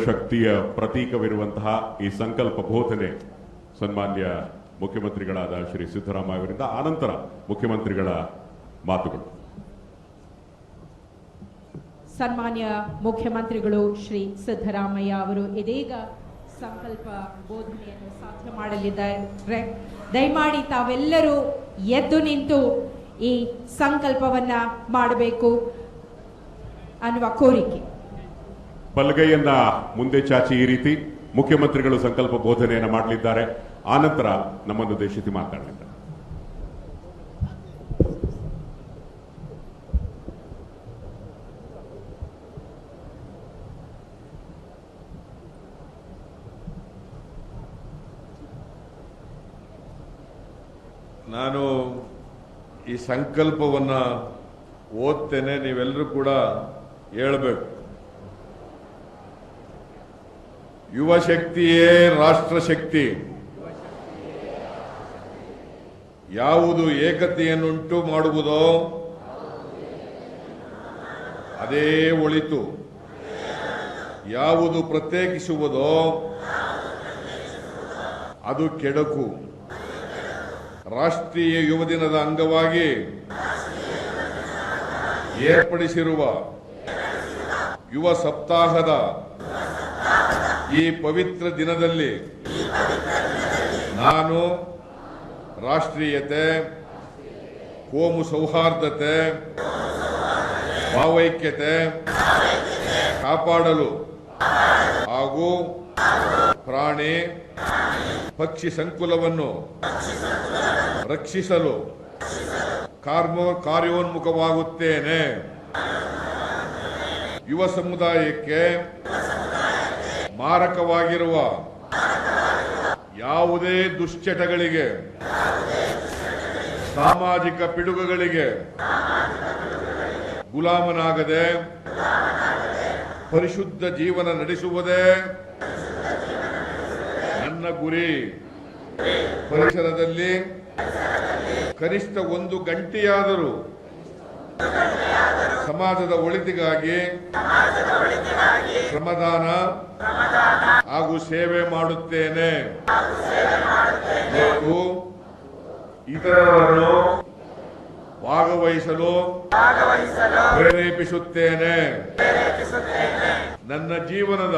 ಯುವಶಕ್ತಿಯ ಪ್ರತೀಕವಿರುವಂತಹ ಈ ಸಂಕಲ್ಪ ಬೋಧನೆ ಸನ್ಮಾನ್ಯ ಮುಖ್ಯಮಂತ್ರಿಗಳಾದ ಶ್ರೀ ಸಿದ್ದರಾಮಯ್ಯ ಅವರಿಂದ. ಆನಂತರ ಮುಖ್ಯಮಂತ್ರಿಗಳ ಮಾತುಗಳು. ಸನ್ಮಾನ್ಯ ಮುಖ್ಯಮಂತ್ರಿಗಳು ಶ್ರೀ ಸಿದ್ದರಾಮಯ್ಯ ಅವರು ಇದೀಗ ಸಂಕಲ್ಪ ಬೋಧನೆಯನ್ನು ಸಾಧ್ಯ ಮಾಡಲಿದ್ದಾರೆ. ದಯಮಾಡಿ ತಾವೆಲ್ಲರೂ ಎದ್ದು ನಿಂತು ಈ ಸಂಕಲ್ಪವನ್ನ ಮಾಡಬೇಕು ಅನ್ನುವ ಕೋರಿಕೆ. ಬಲಗೈಯನ್ನ ಮುಂದೆ ಚಾಚಿ ಈ ರೀತಿ ಮುಖ್ಯಮಂತ್ರಿಗಳು ಸಂಕಲ್ಪ ಬೋಧನೆಯನ್ನು ಮಾಡಲಿದ್ದಾರೆ. ಆನಂತರ ನಮ್ಮನ್ನು ಉದ್ದೇಶಿಸಿ ಮಾತನಾಡಲಿದ್ದಾರೆ ನಾನು ಈ ಸಂಕಲ್ಪವನ್ನ ಓದ್ತೇನೆ, ನೀವೆಲ್ಲರೂ ಕೂಡ ಹೇಳಬೇಕು. ಯುವ ಶಕ್ತಿಯೇ ರಾಷ್ಟ್ರ ಶಕ್ತಿ ಯಾವುದು ಏಕತೆಯನ್ನುಂಟು ಮಾಡುವುದೋ ಅದೇ ಒಳಿತು. ಯಾವುದು ಪ್ರತ್ಯೇಕಿಸುವುದೋ ಅದು ಕೆಡಕು. ರಾಷ್ಟ್ರೀಯ ಯುವ ದಿನದ ಅಂಗವಾಗಿ ಏರ್ಪಡಿಸಿರುವ ಯುವ ಸಪ್ತಾಹದ ಈ ಪವಿತ್ರ ದಿನದಲ್ಲಿ ನಾನು ರಾಷ್ಟ್ರೀಯತೆ, ಕೋಮು ಸೌಹಾರ್ದತೆ, ಭಾವೈಕ್ಯತೆ ಕಾಪಾಡಲು ಹಾಗೂ ಪ್ರಾಣಿ ಪಕ್ಷಿ ಸಂಕುಲವನ್ನು ರಕ್ಷಿಸಲು ಕಾರ್ಮ ಕಾರ್ಯೋನ್ಮುಖವಾಗುತ್ತೇನೆ. ಯುವ ಸಮುದಾಯಕ್ಕೆ ಮಾರಕವಾಗಿರುವ ಯಾವುದೇ ದುಶ್ಚಟಗಳಿಗೆ, ಸಾಮಾಜಿಕ ಪಿಡುಗುಗಳಿಗೆ ಗುಲಾಮನಾಗದೆ, ಪರಿಶುದ್ಧ ಜೀವನ ನಡೆಸುವುದೇ ನನ್ನ ಗುರಿ. ಪರಿಸರದಲ್ಲಿ ಕನಿಷ್ಠ ಒಂದು ಗಂಟೆಯಾದರೂ ಸಮಾಜದ ಒಳಿತಿಗಾಗಿ ಶ್ರಮದಾನ ಹಾಗೂ ಸೇವೆ ಮಾಡುತ್ತೇನೆ. ಮತ್ತು ಇತರರನ್ನು ಭಾಗವಹಿಸಲು ಪ್ರೇರೇಪಿಸುತ್ತೇನೆ. ನನ್ನ ಜೀವನದ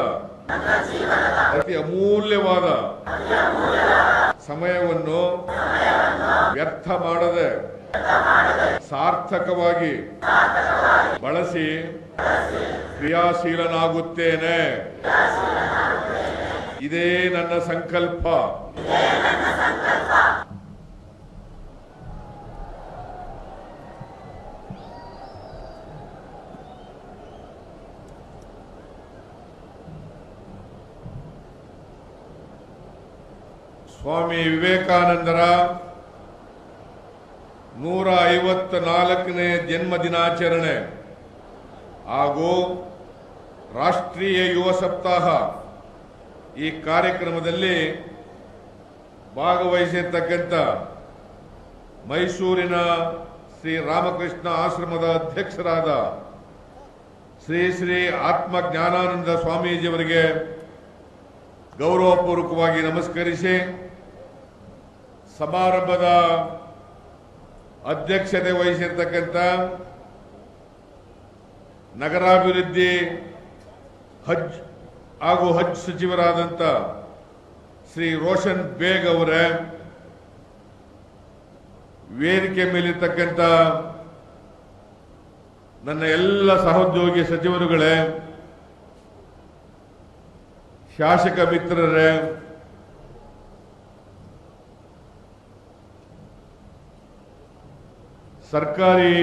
ಅತಿ ಅಮೂಲ್ಯವಾದ ಸಮಯವನ್ನು ವ್ಯರ್ಥ ಮಾಡದೆ ಸಾರ್ಥಕವಾಗಿ ಬಳಸಿ ಕ್ರಿಯಾಶೀಲನಾಗುತ್ತೇನೆ. ಇದೇ ನನ್ನ ಸಂಕಲ್ಪ. ಸ್ವಾಮಿ ವಿವೇಕಾನಂದರ ನೂರ ಐವತ್ತ ನಾಲ್ಕನೇ ಜನ್ಮ ದಿನಾಚರಣೆ ಹಾಗೂ ರಾಷ್ಟ್ರೀಯ ಯುವ ಸಪ್ತಾಹ. ಈ ಕಾರ್ಯಕ್ರಮದಲ್ಲಿ ಭಾಗವಹಿಸಿರ್ತಕ್ಕಂಥ ಮೈಸೂರಿನ ಶ್ರೀ ರಾಮಕೃಷ್ಣ ಆಶ್ರಮದ ಅಧ್ಯಕ್ಷರಾದ ಶ್ರೀ ಶ್ರೀ ಆತ್ಮ ಜ್ಞಾನಾನಂದ ಸ್ವಾಮೀಜಿಯವರಿಗೆ ಗೌರವಪೂರ್ವಕವಾಗಿ ನಮಸ್ಕರಿಸಿ ಸಮಾರಂಭದ ಅಧ್ಯಕ್ಷತೆ ವಹಿಸಿರ್ತಕ್ಕಂಥ ನಗರಾಭಿವೃದ್ಧಿ ಹಜ್ ಹಾಗೂ ಹಜ್ ಸಚಿವರಾದಂಥ ಶ್ರೀ ರೋಷನ್ ಬೇಗ್ ಅವರೇ ವೇದಿಕೆ ಮೇಲಿರ್ತಕ್ಕಂಥ ನನ್ನ ಎಲ್ಲ ಸಹೋದ್ಯೋಗಿ ಸಚಿವರುಗಳೇ, ಶಾಸಕ ಮಿತ್ರರೇ ಸರ್ಕಾರಿ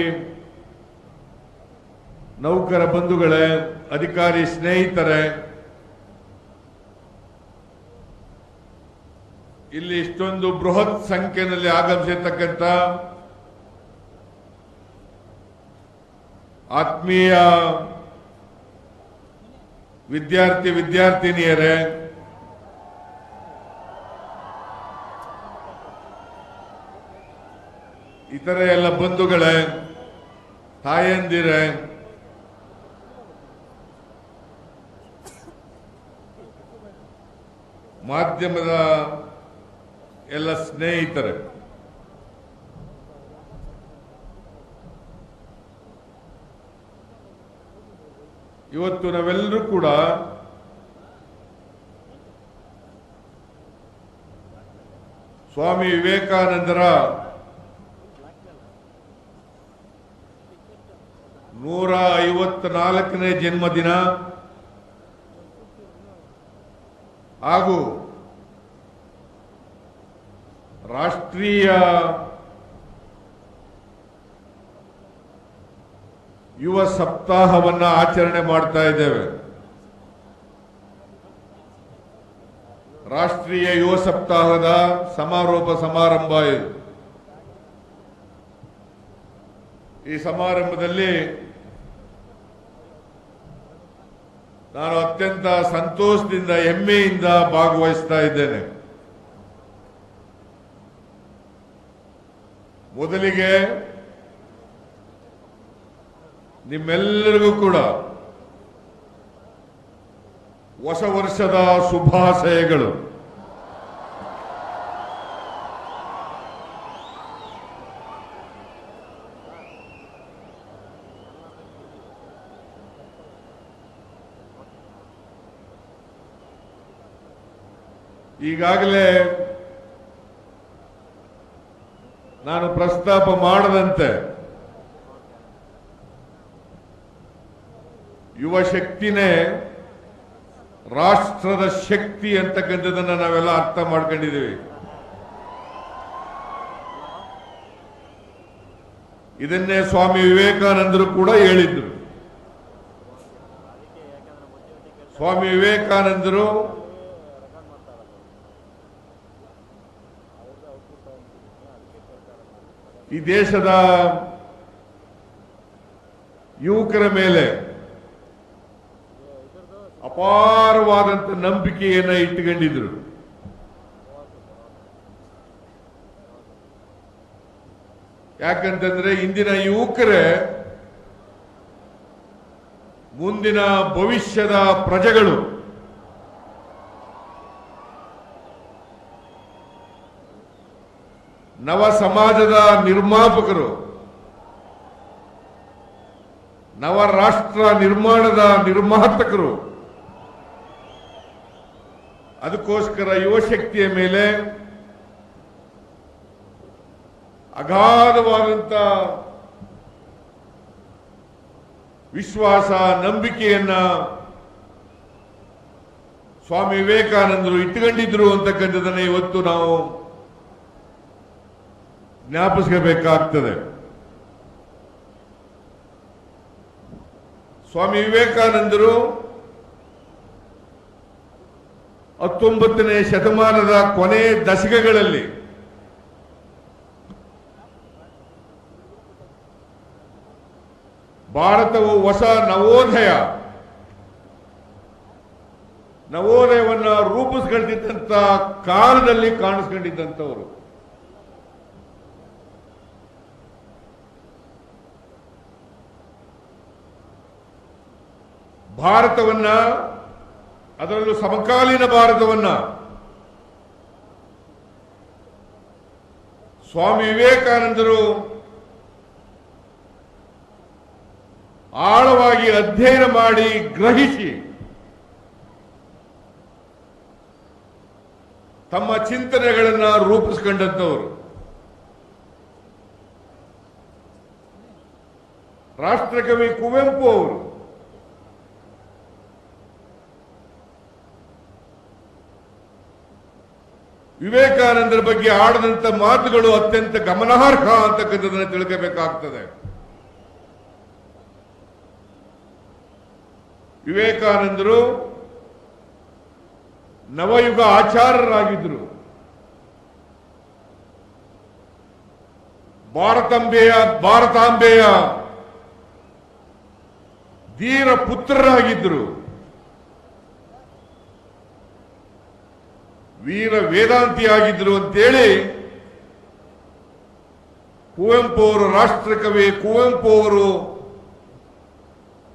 ನೌಕರ ಬಂಧುಗಳೇ ಅಧಿಕಾರಿ ಸ್ನೇಹಿತರೆ ಇಲ್ಲಿ ಇಷ್ಟೊಂದು ಬೃಹತ್ ಸಂಖ್ಯೆಯಲ್ಲಿ ಆಗಮಿಸಿರ್ತಕ್ಕಂಥ ಆತ್ಮೀಯ ವಿದ್ಯಾರ್ಥಿ ವಿದ್ಯಾರ್ಥಿನಿಯರೇ ಇತರ ಎಲ್ಲ ಬಂಧುಗಳೇ ತಾಯಂದಿರೇ ಮಾಧ್ಯಮದ ಎಲ್ಲ ಸ್ನೇಹಿತರೆ ಇವತ್ತು ನಾವೆಲ್ಲರೂ ಕೂಡ ಸ್ವಾಮಿ ವಿವೇಕಾನಂದರ ನೂರ ಐವತ್ನಾಲ್ಕನೇ ಜನ್ಮದಿನ. ಹಾಗೂ ರಾಷ್ಟ್ರೀಯ ಯುವ ಸಪ್ತಾಹವನ್ನ ಆಚರಣೆ ಮಾಡ್ತಾ ಇದ್ದೇವೆ. ರಾಷ್ಟ್ರೀಯ ಯುವ ಸಪ್ತಾಹದ ಸಮಾರೋಪ ಸಮಾರಂಭ ಇದು ಈ ಸಮಾರಂಭದಲ್ಲಿ ನಾನು ಅತ್ಯಂತ ಸಂತೋಷದಿಂದ ಹೆಮ್ಮೆಯಿಂದ ಭಾಗವಹಿಸ್ತಾ ಇದ್ದೇನೆ. ಮೊದಲಿಗೆ ನಿಮ್ಮೆಲ್ಲರಿಗೂ ಕೂಡ ಹೊಸ ವರ್ಷದ ಶುಭಾಶಯಗಳು. ಈಗಾಗಲೇ ನಾನು ಪ್ರಸ್ತಾಪ ಮಾಡದಂತೆ ಯುವ ಶಕ್ತಿನೇ ರಾಷ್ಟ್ರದ ಶಕ್ತಿ ಅಂತಕ್ಕಂಥದ್ದನ್ನ ನಾವೆಲ್ಲ ಅರ್ಥ ಮಾಡ್ಕೊಂಡಿದ್ದೀವಿ. ಇದನ್ನೇ ಸ್ವಾಮಿ ವಿವೇಕಾನಂದರು ಕೂಡ ಹೇಳಿದ್ರು. ಸ್ವಾಮಿ ವಿವೇಕಾನಂದರು ಈ ದೇಶದ ಯುವಕರ ಮೇಲೆ ಅಪಾರವಾದಂತ ನಂಬಿಕೆಯನ್ನ ಇಟ್ಟುಕೊಂಡಿದ್ರು. ಯಾಕಂತಂದ್ರೆ ಇಂದಿನ ಯುವಕರೇ ಮುಂದಿನ ಭವಿಷ್ಯದ ಪ್ರಜೆಗಳು ನವ ಸಮಾಜದ ನಿರ್ಮಾಪಕರು, ನವ ರಾಷ್ಟ್ರ ನಿರ್ಮಾಣದ ನಿರ್ಮಾತಕರು, ಅದಕ್ಕೋಸ್ಕರ ಯುವಶಕ್ತಿಯ ಮೇಲೆ ಅಗಾಧವಾದಂಥ ವಿಶ್ವಾಸ, ನಂಬಿಕೆಯನ್ನ ಸ್ವಾಮಿ ವಿವೇಕಾನಂದರು ಇಟ್ಟುಕೊಂಡಿದ್ರು ಅಂತಕ್ಕಂಥದ್ದನ್ನ ಇವತ್ತು ನಾವು ಜ್ಞಾಪಿಸಬೇಕಾಗ್ತದೆ ಸ್ವಾಮಿ ವಿವೇಕಾನಂದರು ಹತ್ತೊಂಬತ್ತನೇ ಶತಮಾನದ ಕೊನೆ ದಶಕಗಳಲ್ಲಿ ಭಾರತವು ಹೊಸ ನವೋದಯ ನವೋದಯವನ್ನು ರೂಪಿಸ್ಕೊಂಡಿದ್ದಂಥ ಕಾಲದಲ್ಲಿ ಕಾಣಿಸ್ಕೊಂಡಿದ್ದಂಥವರು. ಭಾರತವನ್ನ, ಅದರಲ್ಲೂ ಸಮಕಾಲೀನ ಭಾರತವನ್ನ ಸ್ವಾಮಿ ವಿವೇಕಾನಂದರು ಆಳವಾಗಿ ಅಧ್ಯಯನ ಮಾಡಿ ಗ್ರಹಿಸಿ, ತಮ್ಮ ಚಿಂತನೆಗಳನ್ನ ರೂಪಿಸಿಕೊಂಡಂತವರು ರಾಷ್ಟ್ರಕವಿ ಕುವೆಂಪು ಅವರು. ವಿವೇಕಾನಂದರ ಬಗ್ಗೆ ಆಡದಂತ ಮಾತುಗಳು ಅತ್ಯಂತ ಗಮನಾರ್ಹ ಅಂತಕ್ಕಂಥದ್ದನ್ನು ತಿಳ್ಕೋಬೇಕಾಗ್ತದೆ. ವಿವೇಕಾನಂದರು ನವಯುಗ ಆಚಾರರಾಗಿದ್ದರು ಭಾರತಾಂಬೆಯ ಭಾರತಾಂಬೆಯ ಧೀರ ಪುತ್ರರಾಗಿದ್ದರು. ವೀರ ವೇದಾಂತಿ ಆಗಿದ್ರು ಅಂತೇಳಿ ಕುವೆಂಪು ಅವರು ರಾಷ್ಟ್ರಕವಿ ಕುವೆಂಪು ಅವರು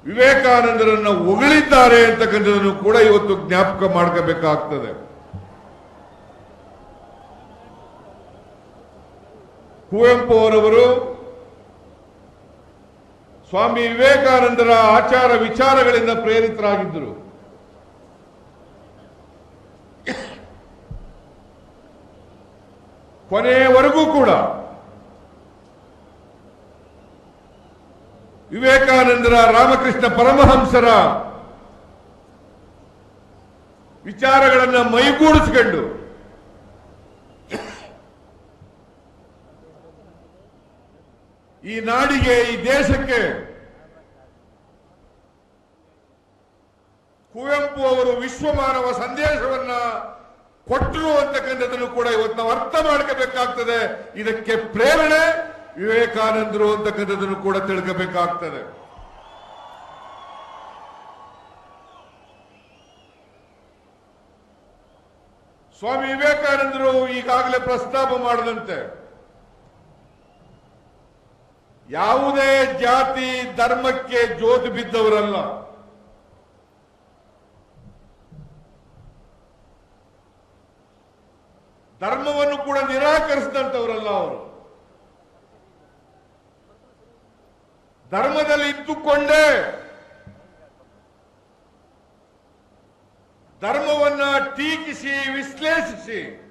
ವಿವೇಕಾನಂದರನ್ನು ಹೊಗಳಿದ್ದಾರೆ ಅಂತಕ್ಕಂಥದ್ದನ್ನು ಕೂಡ ಇವತ್ತು ಜ್ಞಾಪಕ ಮಾಡ್ಕೋಬೇಕಾಗ್ತದೆ. ಕುವೆಂಪು ಅವರವರು ಸ್ವಾಮಿ ವಿವೇಕಾನಂದರ ಆಚಾರ ವಿಚಾರಗಳಿಂದ ಪ್ರೇರಿತರಾಗಿದ್ದರು. ಕೊನೆಯವರೆಗೂ ಕೂಡ ವಿವೇಕಾನಂದರ ರಾಮಕೃಷ್ಣ ಪರಮಹಂಸರ ವಿಚಾರಗಳನ್ನು ಮೈಗೂಡಿಸಿಕೊಂಡು ಈ ನಾಡಿಗೆ, ಈ ದೇಶಕ್ಕೆ ಕುವೆಂಪು ಅವರು ವಿಶ್ವಮಾನವ ಸಂದೇಶವನ್ನ ಕೊಟ್ಟರು ಅಂತಕ್ಕಂಥದ್ದನ್ನು ಕೂಡ ಇವತ್ತು ನಾವು ಅರ್ಥ ಮಾಡ್ಕೋಬೇಕಾಗ್ತದೆ. ಇದಕ್ಕೆ ಪ್ರೇರಣೆ ವಿವೇಕಾನಂದರು ಅಂತಕ್ಕಂಥದ್ದನ್ನು ಕೂಡ ತಿಳ್ಕೋಬೇಕಾಗ್ತದೆ. ಸ್ವಾಮಿ ವಿವೇಕಾನಂದರು ಈಗಾಗಲೇ ಪ್ರಸ್ತಾಪ ಮಾಡದಂತೆ, ಯಾವುದೇ ಜಾತಿ ಧರ್ಮಕ್ಕೆ ಜೋತು ಬಿದ್ದವರಲ್ಲ. ಧರ್ಮವನ್ನು ಕೂಡ ನಿರಾಕರಿಸಿದಂಥವರಲ್ಲ ಅವರು. ಧರ್ಮದಲ್ಲಿ ಇದ್ದುಕೊಂಡೇ ಧರ್ಮವನ್ನ ಟೀಕಿಸಿ ವಿಶ್ಲೇಷಿಸಿ.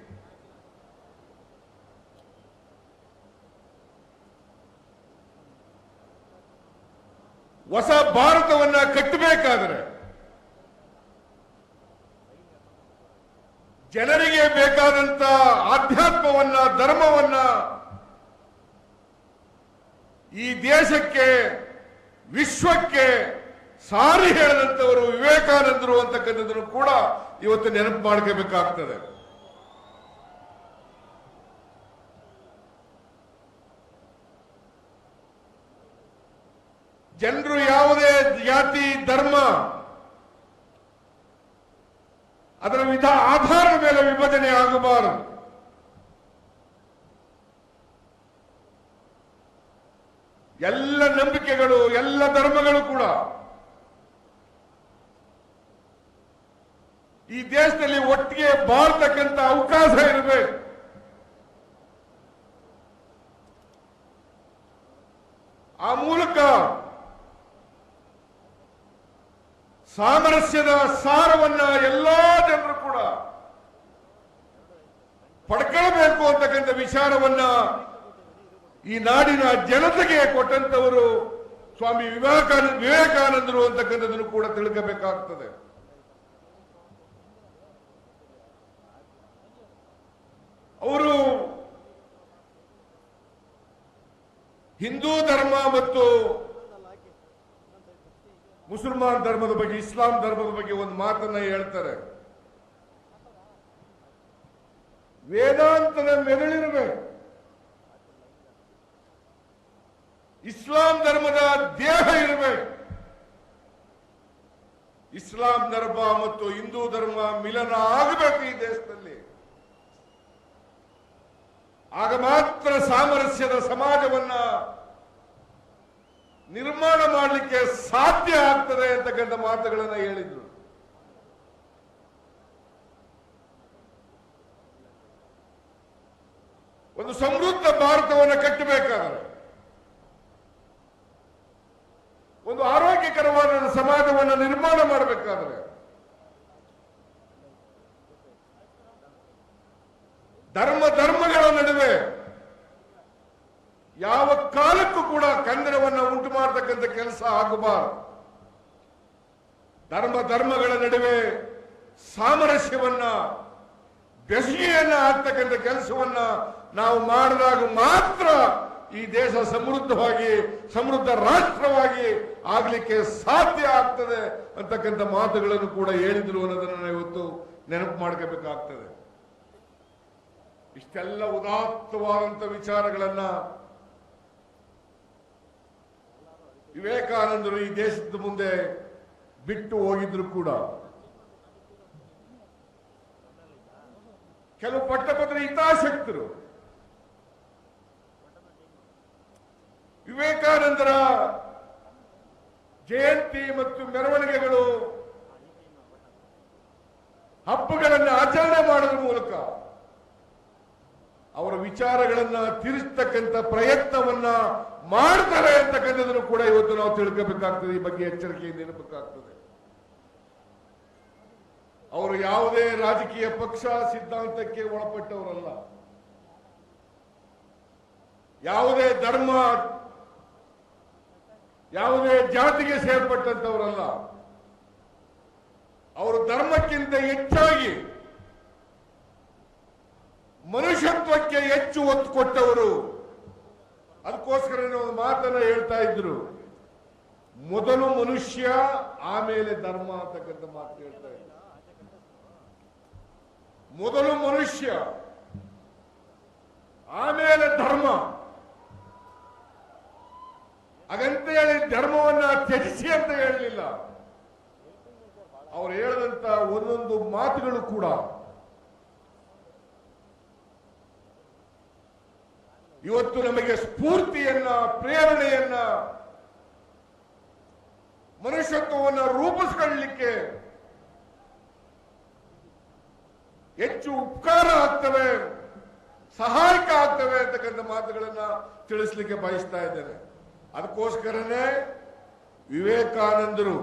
ಹೊಸ ಭಾರತವನ್ನ ಕಟ್ಟಬೇಕಾದರೆ ಜನರಿಗೆ ಬೇಕಾದಂತ ಆಧ್ಯಾತ್ಮವನ್ನ, ಧರ್ಮವನ್ನ ಈ ದೇಶಕ್ಕೆ, ವಿಶ್ವಕ್ಕೆ ಸಾರಿ ಹೇಳಿದಂತವರು ವಿವೇಕಾನಂದರು ಅಂತಕ್ಕಂಥದ್ದನ್ನು ಕೂಡ ಇವತ್ತು ನೆನಪು ಮಾಡ್ಕೋಬೇಕಾಗ್ತದೆ. ಜನರು ಯಾವುದೇ ಜಾತಿ, ಧರ್ಮ ಅದರ ವಿಧ ಆಧಾರದ ಮೇಲೆ ವಿಭಜನೆ ಆಗಬಾರದು. ಎಲ್ಲ ನಂಬಿಕೆಗಳು, ಎಲ್ಲ ಧರ್ಮಗಳು ಕೂಡ ಈ ದೇಶದಲ್ಲಿ ಒಟ್ಟಿಗೆ ಬಾಳ್ತಕ್ಕಂಥ ಅವಕಾಶ ಇರಬೇಕು. ಆ ಮೂಲಕ ಸಾಮರಸ್ಯದ ಸಾರವನ್ನ ಎಲ್ಲಾ ಜನರು ಕೂಡ ಪಡ್ಕೊಳ್ಬೇಕು ಅಂತಕ್ಕಂಥ ವಿಚಾರವನ್ನ ಈ ನಾಡಿನ ಜನತೆಗೆ ಕೊಟ್ಟಂತವರು ಸ್ವಾಮಿ ವಿವೇಕಾನಂದ ವಿವೇಕಾನಂದರು ಅಂತಕ್ಕಂಥದ್ದನ್ನು ಕೂಡ ತಿಳ್ಕೋಬೇಕಾಗ್ತದೆ. ಅವರು ಹಿಂದೂ ಧರ್ಮ ಮತ್ತು ಮುಸಲ್ಮಾನ್ ಧರ್ಮದ ಬಗ್ಗೆ, ಇಸ್ಲಾಂ ಧರ್ಮದ ಬಗ್ಗೆ ಒಂದು ಮಾತನ್ನ ಹೇಳ್ತಾರೆ. ವೇದಾಂತದ ಮೆದುಳಿರಬೇಕು. ಇಸ್ಲಾಂ ಧರ್ಮದ ದೇಹ ಇರಬೇಕು. ಇಸ್ಲಾಂ ಧರ್ಮ ಮತ್ತು ಹಿಂದೂ ಧರ್ಮ ಮಿಲನ ಆಗಬೇಕು ಈ ದೇಶದಲ್ಲಿ. ಆಗ ಮಾತ್ರ ಸಾಮರಸ್ಯದ ಸಮಾಜವನ್ನ ನಿರ್ಮಾಣ ಮಾಡಲಿಕ್ಕೆ ಸಾಧ್ಯ ಆಗ್ತದೆ ಅಂತಕ್ಕಂಥ ಮಾತುಗಳನ್ನು ಹೇಳಿದ್ರು. ಒಂದು ಸಮೃದ್ಧ ಭಾರತವನ್ನು ಕಟ್ಟಬೇಕಾದರೆ ಒಂದು ಆರೋಗ್ಯಕರವಾದ ಸಮಾಜವನ್ನು ನಿರ್ಮಾಣ ಮಾಡಬೇಕಾದ್ರೆ ಧರ್ಮ ಧರ್ಮಗಳ ನಡುವೆ ಯಾವ ಕಾಲಕ್ಕೂ ಕೂಡ ಕಂದರವನ್ನ ಉಂಟು ಮಾಡತಕ್ಕಂಥ ಕೆಲಸ ಆಗಬಾರದು ಧರ್ಮ ಧರ್ಮಗಳ ನಡುವೆ ಸಾಮರಸ್ಯವನ್ನ ಬೆಸುಗೆಯನ್ನ ಆಗ್ತಕ್ಕಂಥ ಕೆಲಸವನ್ನ ನಾವು ಮಾಡಿದಾಗ ಮಾತ್ರ ಈ ದೇಶ ಸಮೃದ್ಧವಾಗಿ, ಸಮೃದ್ಧ ರಾಷ್ಟ್ರವಾಗಿ ಆಗ್ಲಿಕ್ಕೆ ಸಾಧ್ಯ ಆಗ್ತದೆ ಅಂತಕ್ಕಂಥ ಮಾತುಗಳನ್ನು ಕೂಡ ಹೇಳಿದ್ರು ಅನ್ನೋದನ್ನ ಇವತ್ತು ನೆನಪು ಮಾಡ್ಕೋಬೇಕಾಗ್ತದೆ. ಇಷ್ಟೆಲ್ಲ ಉದಾತ್ತವಾದಂತ ವಿಚಾರಗಳನ್ನ ವಿವೇಕಾನಂದರು ಈ ದೇಶದ ಮುಂದೆ ಬಿಟ್ಟು ಹೋಗಿದ್ರು ಕೂಡ. ಕೆಲವು ಪಟ್ಟಪತ್ರ ಹಿತಾಸಕ್ತರು. ವಿವೇಕಾನಂದರ ಜಯಂತಿ ಮತ್ತು ಮೆರವಣಿಗೆಗಳು ಹಬ್ಬಗಳನ್ನು ಆಚರಣೆ ಮಾಡೋದ್ರ ಮೂಲಕ ಅವರ ವಿಚಾರಗಳನ್ನ ತಿರುಸ್ತಕ್ಕಂಥ ಪ್ರಯತ್ನವನ್ನ ಮಾಡ್ತಾರೆ ಅಂತಕ್ಕಂಥದ್ದನ್ನು ಕೂಡ ಇವತ್ತು ನಾವು ತಿಳ್ಕೋಬೇಕಾಗ್ತದೆ, ಈ ಬಗ್ಗೆ ಎಚ್ಚರಿಕೆಯಿಂದ ಇರಬೇಕಾಗ್ತದೆ. ಅವರು ಯಾವುದೇ ರಾಜಕೀಯ ಪಕ್ಷ, ಸಿದ್ಧಾಂತಕ್ಕೆ ಒಳಪಟ್ಟವರಲ್ಲ. ಯಾವುದೇ ಧರ್ಮ ಯಾವುದೇ ಜಾತಿಗೆ ಸೇರ್ಪಟ್ಟಂತವರಲ್ಲ. ಅವರು ಧರ್ಮಕ್ಕಿಂತ ಹೆಚ್ಚಾಗಿ ಮನುಷ್ಯತ್ವಕ್ಕೆ ಹೆಚ್ಚು ಒತ್ತು ಕೊಟ್ಟವರು. ಅದಕ್ಕೋಸ್ಕರ ಒಂದು ಮಾತನ್ನ ಹೇಳ್ತಾ ಇದ್ರು. ಮೊದಲು ಮನುಷ್ಯ, ಆಮೇಲೆ ಧರ್ಮ ಅಂತಕ್ಕಂಥ ಮಾತು ಹೇಳ್ತಾ ಇದ್ರು. ಮೊದಲು ಮನುಷ್ಯ, ಆಮೇಲೆ ಧರ್ಮ. ಹಾಗಂತ ಹೇಳಿ ಧರ್ಮವನ್ನ ತ್ಯಜಿಸಿ ಅಂತ ಹೇಳಲಿಲ್ಲ. ಅವ್ರು ಹೇಳಿದಂತ ಒಂದೊಂದು ಮಾತುಗಳು ಕೂಡ ಇವತ್ತು ನಮಗೆ ಸ್ಫೂರ್ತಿಯನ್ನ, ಪ್ರೇರಣೆಯನ್ನ, ಮನುಷ್ಯತ್ವವನ್ನು ರೂಪಿಸ್ಕೊಳ್ಳಲಿಕ್ಕೆ ಹೆಚ್ಚು ಉಪಕಾರ ಆಗ್ತವೆ, ಸಹಾಯಕ ಆಗ್ತವೆ ಅಂತಕ್ಕಂಥ ಮಾತುಗಳನ್ನ ತಿಳಿಸ್ಲಿಕ್ಕೆ ಬಯಸ್ತಾ ಇದ್ದೇನೆ. ಅದಕ್ಕೋಸ್ಕರನೇ ವಿವೇಕಾನಂದರು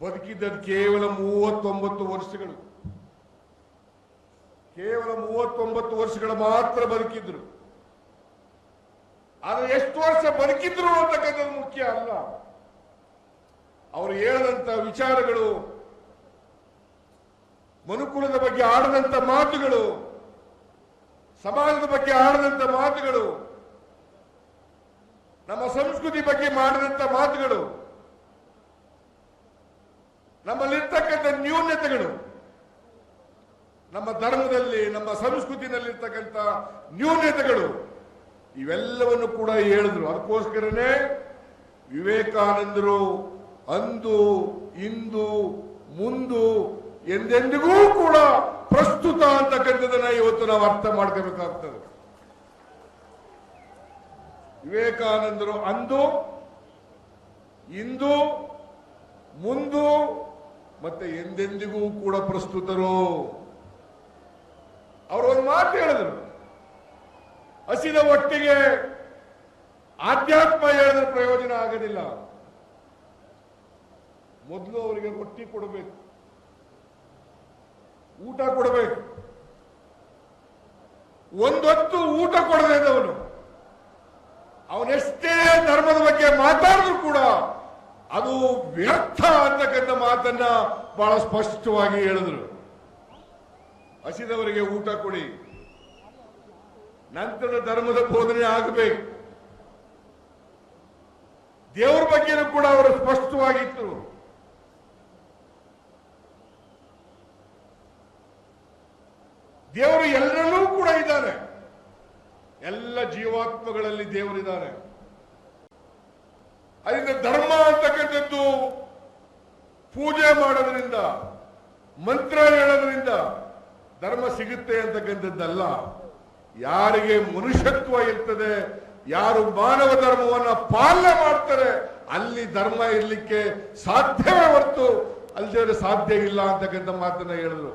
ಬದುಕಿದ್ದದ್ದು ಕೇವಲ ಮೂವತ್ತೊಂಬತ್ತು ವರ್ಷಗಳು. ಕೇವಲ ಮೂವತ್ತೊಂಬತ್ತು ವರ್ಷಗಳು ಮಾತ್ರ ಬದುಕಿದ್ರು. ಆದ್ರೆ ಎಷ್ಟು ವರ್ಷ ಬದುಕಿದ್ರು ಅಂತಕ್ಕಂಥದ್ದು ಮುಖ್ಯ ಅಲ್ಲ. ಅವರು ಹೇಳದಂತ ವಿಚಾರಗಳು, ಮನುಕುಲದ ಬಗ್ಗೆ ಆಡದಂತ ಮಾತುಗಳು, ಸಮಾಜದ ಬಗ್ಗೆ ಆಡದಂತ ಮಾತುಗಳು ನಮ್ಮ ಸಂಸ್ಕೃತಿ ಬಗ್ಗೆ ಮಾಡಿದಂತ ಮಾತುಗಳು, ನಮ್ಮಲ್ಲಿರ್ತಕ್ಕಂಥ ನ್ಯೂನ್ಯತೆಗಳು ನಮ್ಮ ಧರ್ಮದಲ್ಲಿ, ನಮ್ಮ ಸಂಸ್ಕೃತಿನಲ್ಲಿರ್ತಕ್ಕಂಥ ನ್ಯೂನ್ಯತೆಗಳು ಇವೆಲ್ಲವನ್ನು ಕೂಡ ಹೇಳಿದ್ರು. ಅದಕ್ಕೋಸ್ಕರನೇ ವಿವೇಕಾನಂದರು ಅಂದು, ಇಂದು, ಮುಂದು, ಎಂದೆಂದಿಗೂ ಕೂಡ ಪ್ರಸ್ತುತ ಅಂತಕ್ಕಂಥದನ್ನ ಇವತ್ತು ನಾವು ಅರ್ಥ ಮಾಡ್ಕೋಬೇಕಾಗ್ತದೆ. ವಿವೇಕಾನಂದರು ಅಂದು, ಇಂದು, ಮುಂದು, ಮತ್ತೆ ಎಂದೆಂದಿಗೂ ಕೂಡ ಪ್ರಸ್ತುತರು. ಅವರು ಒಂದು ಮಾತು ಹೇಳಿದರು. ಹಸಿದ ಒಟ್ಟಿಗೆ ಆಧ್ಯಾತ್ಮ ಹೇಳಿದ್ರೆ ಪ್ರಯೋಜನ ಆಗೋದಿಲ್ಲ. ಮೊದಲು ಅವರಿಗೆ ರೊಟ್ಟಿ ಕೊಡಬೇಕು. ಊಟ ಕೊಡಬೇಕು. ಒಂದೊತ್ತು ಊಟ ಕೊಡದೇ ಅವನೆಷ್ಟೇ ಧರ್ಮದ ಬಗ್ಗೆ ಮಾತಾಡಿದ್ರು ಕೂಡ ಅದು ವ್ಯರ್ಥ ಅಂತಕ್ಕಂಥ ಮಾತನ್ನ ಬಹಳ ಸ್ಪಷ್ಟವಾಗಿ ಹೇಳಿದ್ರು. ಹಸಿದವರಿಗೆ ಊಟ ಕೊಡಿ. ನಂತರ ಧರ್ಮದ ಬೋಧನೆ ಆಗಬೇಕು. ದೇವರ ಬಗ್ಗೆನೂ ಕೂಡ ಅವರು ಸ್ಪಷ್ಟವಾಗಿತ್ತು. ದೇವರು ಎಲ್ಲರಲ್ಲೂ ಕೂಡ ಇದ್ದಾನೆ ಎಲ್ಲ ಜೀವಾತ್ಮಗಳಲ್ಲಿ ದೇವರಿದ್ದಾರೆ. ಅದರಿಂದ ಧರ್ಮ ಅಂತಕ್ಕಂಥದ್ದು ಪೂಜೆ ಮಾಡೋದ್ರಿಂದ, ಮಂತ್ರ ಹೇಳೋದ್ರಿಂದ ಧರ್ಮ ಸಿಗುತ್ತೆ ಅಂತಕ್ಕಂಥದ್ದಲ್ಲ. ಯಾರಿಗೆ ಮನುಷ್ಯತ್ವ ಇರ್ತದೆ, ಯಾರು ಮಾನವ ಧರ್ಮವನ್ನ ಪಾಲನೆ ಮಾಡ್ತಾರೆ, ಅಲ್ಲಿ ಧರ್ಮ ಇರಲಿಕ್ಕೆ ಸಾಧ್ಯವೇ ಹೊರತು ಅಲ್ಲದೆ ಸಾಧ್ಯ ಇಲ್ಲ ಅಂತಕ್ಕಂಥ ಮಾತನ್ನ ಹೇಳಿದ್ರು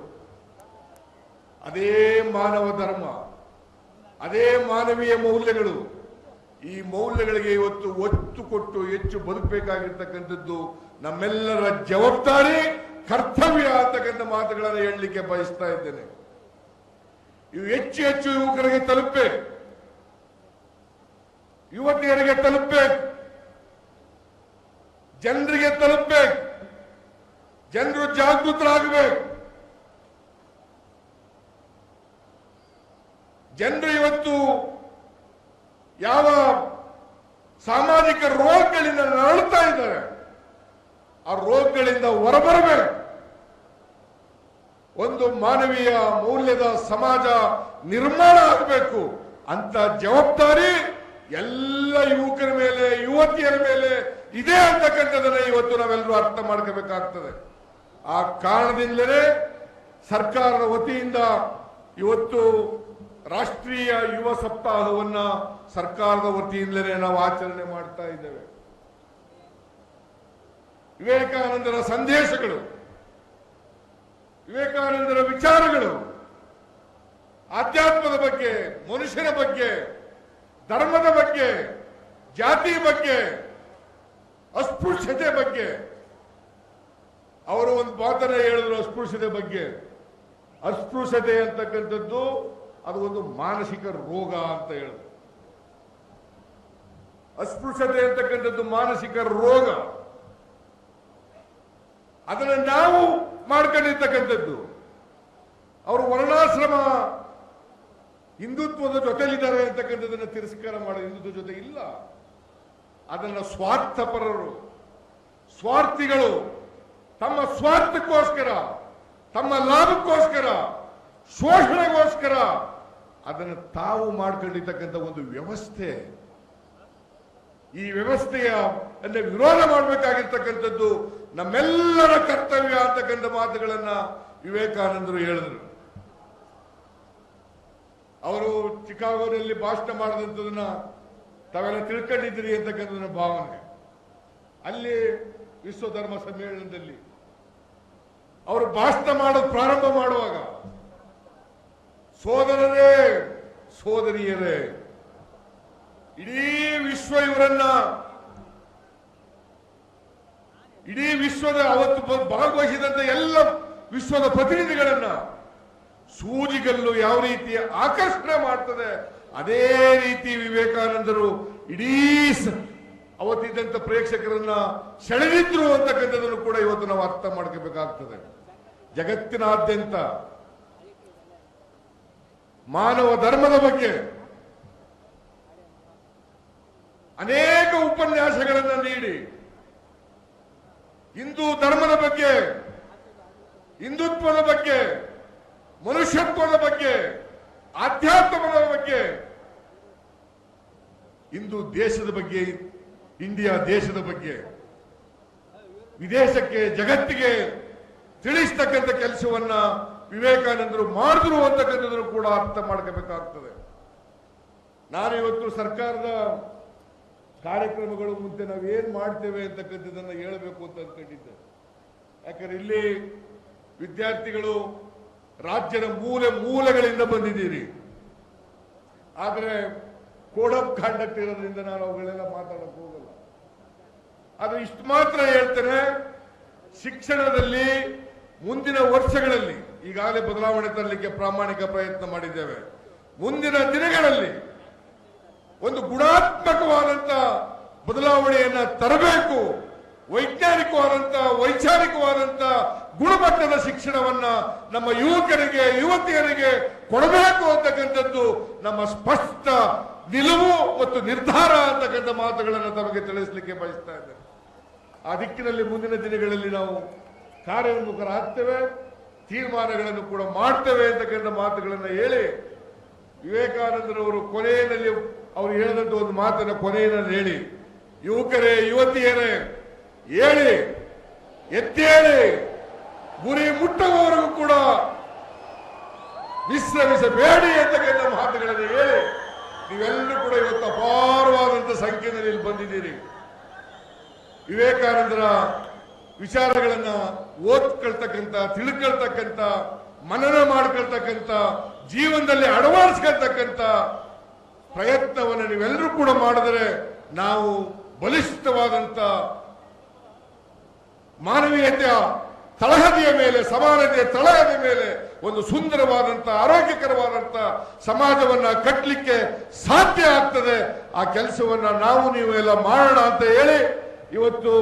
ಅದೇ ಮಾನವ ಧರ್ಮ. ಅದೇ ಮಾನವೀಯ ಮೌಲ್ಯಗಳು. ಈ ಮೌಲ್ಯಗಳಿಗೆ ಇವತ್ತು ಒತ್ತು ಕೊಟ್ಟು ಹೆಚ್ಚು ಬದುಕಬೇಕಾಗಿರ್ತಕ್ಕಂಥದ್ದು ನಮ್ಮೆಲ್ಲರ ಜವಾಬ್ದಾರಿ, ಕರ್ತವ್ಯ ಅಂತಕ್ಕಂಥ ಮಾತುಗಳನ್ನು ಹೇಳಲಿಕ್ಕೆ ಬಯಸ್ತಾ ಇದ್ದೇನೆ. ಇವು ಹೆಚ್ಚು ಹೆಚ್ಚು ಯುವಕರಿಗೆ ತಲುಪಬೇಕು ಯುವತಿಯರಿಗೆ ತಲುಪಬೇಕು ಜನರಿಗೆ ತಲುಪಬೇಕು ಜನರು ಜಾಗೃತರಾಗಬೇಕು. ಜನರು ಯಾವ ಸಾಮಾಜಿಕ ರೋಗಗಳಿಂದ ನರಳುತ್ತಾ ಇದ್ದಾರೆ, ಆ ರೋಗಗಳಿಂದ ಹೊರಬರಬೇಕು. ಒಂದು ಮಾನವೀಯ ಮೌಲ್ಯದ ಸಮಾಜ ನಿರ್ಮಾಣ ಆಗಬೇಕು ಅಂತ ಜವಾಬ್ದಾರಿ ಎಲ್ಲ ಯುವಕರ ಮೇಲೆ, ಯುವತಿಯರ ಮೇಲೆ ಇದೆ ಅಂತಕ್ಕಂಥದ್ದನ್ನ ಇವತ್ತು ನಾವೆಲ್ಲರೂ ಅರ್ಥ ಮಾಡ್ಕೋಬೇಕಾಗ್ತದೆ. ಆ ಕಾರಣದಿಂದಲೇ ಸರ್ಕಾರದ ವತಿಯಿಂದ ಇವತ್ತು ರಾಷ್ಟ್ರೀಯ ಯುವ ಸಪ್ತಾಹವನ್ನ ಸರ್ಕಾರದ ವತಿಯಿಂದಲೇ ನಾವು ಆಚರಣೆ ಮಾಡ್ತಾ ಇದ್ದೇವೆ. ವಿವೇಕಾನಂದರ ಸಂದೇಶಗಳು, ವಿವೇಕಾನಂದರ ವಿಚಾರಗಳು, ಆಧ್ಯಾತ್ಮದ ಬಗ್ಗೆ, ಮನುಷ್ಯನ ಬಗ್ಗೆ, ಧರ್ಮದ ಬಗ್ಗೆ, ಜಾತಿ ಬಗ್ಗೆ, ಅಸ್ಪೃಶ್ಯತೆ ಬಗ್ಗೆ. ಅವರು ಒಂದು ಮಾತನ್ನ ಹೇಳಿದ್ರು ಅಸ್ಪೃಶ್ಯತೆ ಬಗ್ಗೆ. ಅಸ್ಪೃಶ್ಯತೆ ಅಂತಕ್ಕಂಥದ್ದು ಅದು ಒಂದು ಮಾನಸಿಕ ರೋಗ ಅಂತ ಹೇಳಿದ್ರು ಅಸ್ಪೃಶ್ಯತೆ ಅಂತಕ್ಕಂಥದ್ದು ಮಾನಸಿಕ ರೋಗ. ಅದನ್ನು ನಾವು ಮಾಡ್ಕೊಂಡಿರ್ತಕ್ಕಂಥದ್ದು. ಅವರು ವರ್ಣಾಶ್ರಮ ಹಿಂದುತ್ವದ ಜೊತೆಲಿದ್ದಾರೆ ಅಂತಕ್ಕಂಥದ್ದನ್ನ ತಿರಸ್ಕಾರ ಮಾಡೋ ಹಿಂದುತ್ವ ಜೊತೆ ಇಲ್ಲ. ಅದನ್ನ ಸ್ವಾರ್ಥಪರರು, ಸ್ವಾರ್ಥಿಗಳು ತಮ್ಮ ಸ್ವಾರ್ಥಕ್ಕೋಸ್ಕರ, ತಮ್ಮ ಲಾಭಕ್ಕೋಸ್ಕರ, ಶೋಷಣೆಗೋಸ್ಕರ ಅದನ್ನು ತಾವು ಮಾಡ್ಕೊಂಡಿರ್ತಕ್ಕಂಥ ಒಂದು ವ್ಯವಸ್ಥೆ. ಈ ವ್ಯವಸ್ಥೆಯ ಅಂದ್ರೆ ವಿರೋಧ ಮಾಡಬೇಕಾಗಿರ್ತಕ್ಕಂಥದ್ದು ನಮ್ಮೆಲ್ಲರ ಕರ್ತವ್ಯ ಅಂತಕ್ಕಂಥ ಮಾತುಗಳನ್ನ ವಿವೇಕಾನಂದರು ಹೇಳಿದರು. ಅವರು ಚಿಕಾಗೋನಲ್ಲಿ ಭಾಷಣ ಮಾಡಿದಂಥದನ್ನ ತಾವೆಲ್ಲ ತಿಳ್ಕೊಂಡಿದ್ದೀರಿ ಅಂತಕ್ಕಂಥ ಭಾವನೆ. ಅಲ್ಲಿ ವಿಶ್ವ ಧರ್ಮ ಸಮ್ಮೇಳನದಲ್ಲಿ ಅವರು ಭಾಷಣ ಮಾಡೋದು ಪ್ರಾರಂಭ ಮಾಡುವಾಗ ಸೋದರರೇ, ಸೋದರಿಯರೇ, ಇಡೀ ವಿಶ್ವ ಇವರನ್ನ, ಇಡೀ ವಿಶ್ವದ ಅವತ್ತು ಭಾಗವಹಿಸಿದಂತ ಎಲ್ಲ ವಿಶ್ವದ ಪ್ರತಿನಿಧಿಗಳನ್ನ ಸೂಜಿಗಲ್ಲು ಯಾವ ರೀತಿ ಆಕರ್ಷಣೆ ಮಾಡ್ತದೆ, ಅದೇ ರೀತಿ ವಿವೇಕಾನಂದರು ಇಡೀ ಅವತ್ತಿದ್ದಂತ ಪ್ರೇಕ್ಷಕರನ್ನ ಸೆಳೆದಿದ್ರು ಅಂತಕ್ಕಂಥದ್ದನ್ನು ಕೂಡ ಇವತ್ತು ನಾವು ಅರ್ಥ ಮಾಡ್ಕೋಬೇಕಾಗ್ತದೆ. ಜಗತ್ತಿನಾದ್ಯಂತ ಮಾನವ ಧರ್ಮದ ಬಗ್ಗೆ ಅನೇಕ ಉಪನ್ಯಾಸಗಳನ್ನು ನೀಡಿ. ಹಿಂದೂ ಧರ್ಮದ ಬಗ್ಗೆ, ಹಿಂದುತ್ವದ ಬಗ್ಗೆ, ಮನುಷ್ಯತ್ವದ ಬಗ್ಗೆ, ಆಧ್ಯಾತ್ಮದ ಬಗ್ಗೆ ಹಿಂದೂ ದೇಶದ ಬಗ್ಗೆ, ಇಂಡಿಯಾ ದೇಶದ ಬಗ್ಗೆ, ವಿದೇಶಕ್ಕೆ, ಜಗತ್ತಿಗೆ ತಿಳಿಸ್ತಕ್ಕಂಥ ಕೆಲಸವನ್ನ ವಿವೇಕಾನಂದರು ಮಾಡಿದ್ರು ಅಂತಕ್ಕಂಥದ್ದನ್ನು ಕೂಡ ಅರ್ಥ ಮಾಡ್ಕೋಬೇಕಾಗ್ತದೆ. ನಾನು ಇವತ್ತು ಸರ್ಕಾರದ ಕಾರ್ಯಕ್ರಮಗಳು ಮುಂದೆ ನಾವು ಏನು ಮಾಡ್ತೇವೆ ಅಂತಕ್ಕಂಥದ್ದನ್ನು ಹೇಳಬೇಕು ಅಂತ ಅಂದ್ಕೊಂಡಿದ್ದೆ ಯಾಕಂದ್ರೆ ಇಲ್ಲಿ ವಿದ್ಯಾರ್ಥಿಗಳು ರಾಜ್ಯದ ಮೂಲೆ ಮೂಲೆಗಳಿಂದ ಬಂದಿದ್ದೀರಿ. ಆದರೆ ಕೋಡ್ ಆಫ್ ಕಾಂಡಕ್ಟ್ ಇರೋದ್ರಿಂದ ನಾನು ಅವುಗಳೆಲ್ಲ ಮಾತಾಡಕ್ ಹೋಗಲ್ಲ. ಆದ್ರೆ ಇಷ್ಟು ಮಾತ್ರ ಹೇಳ್ತೇನೆ, ಶಿಕ್ಷಣದಲ್ಲಿ ಮುಂದಿನ ವರ್ಷಗಳಲ್ಲಿ ಈಗಾಗಲೇ ಬದಲಾವಣೆ ತರಲಿಕ್ಕೆ ಪ್ರಾಮಾಣಿಕ ಪ್ರಯತ್ನ ಮಾಡಿದ್ದೇವೆ. ಮುಂದಿನ ದಿನಗಳಲ್ಲಿ ಒಂದು ಗುಣಾತ್ಮಕವಾದಂತ ಬದಲಾವಣೆಯನ್ನ ತರಬೇಕು, ವೈಜ್ಞಾನಿಕವಾದಂತ, ವೈಚಾರಿಕವಾದಂತ ಗುಣಮಟ್ಟದ ಶಿಕ್ಷಣವನ್ನ ನಮ್ಮ ಯುವಕರಿಗೆ, ಯುವತಿಯರಿಗೆ ಕೊಡಬೇಕು ಅಂತಕ್ಕಂಥದ್ದು ನಮ್ಮ ಸ್ಪಷ್ಟ ನಿಲುವು ಮತ್ತು ನಿರ್ಧಾರ ಅಂತಕ್ಕಂಥ ಮಾತುಗಳನ್ನು ತಮಗೆ ತಿಳಿಸಲಿಕ್ಕೆ ಬಯಸ್ತಾ ಇದ್ದೇನೆ. ಆ ದಿಕ್ಕಿನಲ್ಲಿ ಮುಂದಿನ ದಿನಗಳಲ್ಲಿ ನಾವು ಕಾರ್ಯೋನ್ಮುಖರಾಗ್ತೇವೆ. ತೀರ್ಮಾನಗಳನ್ನು ಕೂಡ ಮಾಡ್ತೇವೆ ಅಂತಕ್ಕಂಥ ಮಾತುಗಳನ್ನು ಹೇಳಿ ವಿವೇಕಾನಂದರವರು ಕೊನೆಯಲ್ಲಿ ಅವರು ಹೇಳಿದಂಥ ಒಂದು ಮಾತನ್ನು ಕೊನೆಯಲ್ಲಿ ಹೇಳಿ. ಯುವಕರೇ, ಯುವತಿಯರೇ, ಹೇಳಿ, ಎತ್ತೇಳಿ, ಗುರಿ ಮುಟ್ಟುವವರೆಗೂ ಕೂಡ ವಿಶ್ರಮಿಸಬೇಡಿ ಅಂತಕ್ಕಂಥ ಮಾತುಗಳನ್ನು ಹೇಳಿ. ನೀವೆಲ್ಲರೂ ಕೂಡ ಇವತ್ತು ಅಪಾರವಾದಂಥ ಸಂಖ್ಯೆಯಲ್ಲಿ ಇಲ್ಲಿ ಬಂದಿದ್ದೀರಿ. ವಿವೇಕಾನಂದರ ವಿಚಾರಗಳನ್ನ ಓದ್ಕೊಳ್ತಕ್ಕಂಥ, ತಿಳ್ಕೊಳ್ತಕ್ಕಂಥ, ಮನನ ಮಾಡ್ಕೊಳ್ತಕ್ಕಂಥ, ಜೀವನದಲ್ಲಿ ಅಳವಡಿಸ್ಕೊಳ್ತಕ್ಕಂಥ ಪ್ರಯತ್ನವನ್ನು ನೀವೆಲ್ಲರೂ ಕೂಡ ಮಾಡಿದರೆ ನಾವು ಬಲಿಷ್ಠವಾದಂತ ಮಾನವೀಯತೆಯ ತಳಹದಿಯ ಮೇಲೆ, ಸಮಾನತೆಯ ತಳಹದಿಯ ಮೇಲೆ ಒಂದು ಸುಂದರವಾದಂತ ಆರೋಗ್ಯಕರವಾದಂತ ಸಮಾಜವನ್ನ ಕಟ್ಟಲಿಕ್ಕೆ ಸಾಧ್ಯ ಆಗ್ತದೆ. ಆ ಕೆಲಸವನ್ನ ನಾವು ನೀವು ಎಲ್ಲ ಮಾಡೋಣ ಅಂತ ಹೇಳಿ ಇವತ್ತು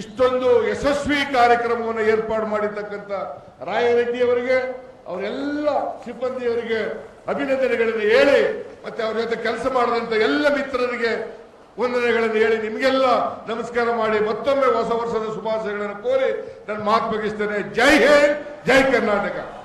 ಇಷ್ಟೊಂದು ಯಶಸ್ವಿ ಕಾರ್ಯಕ್ರಮವನ್ನು ಏರ್ಪಾಡು ಮಾಡಿರ್ತಕ್ಕಂಥ ರಾಯರೆಡ್ಡಿಯವರಿಗೆ ಅವರೆಲ್ಲ ಸಿಬ್ಬಂದಿಯವರಿಗೆ ಅಭಿನಂದನೆಗಳನ್ನು ಹೇಳಿ, ಮತ್ತೆ ಅವ್ರ ಜೊತೆ ಕೆಲಸ ಮಾಡಿದಂಥ ಎಲ್ಲ ಮಿತ್ರರಿಗೆ ವಂದನೆಗಳನ್ನು ಹೇಳಿ ನಿಮಗೆಲ್ಲ ನಮಸ್ಕಾರ ಮಾಡಿ ಮತ್ತೊಮ್ಮೆ ಹೊಸ ವರ್ಷದ ಶುಭಾಶಯಗಳನ್ನು ಕೋರಿ ನನ್ನ ಮಾತು ಮುಗಿಸ್ತೇನೆ. ಜೈ ಹಿಂದ್, ಜೈ ಕರ್ನಾಟಕ.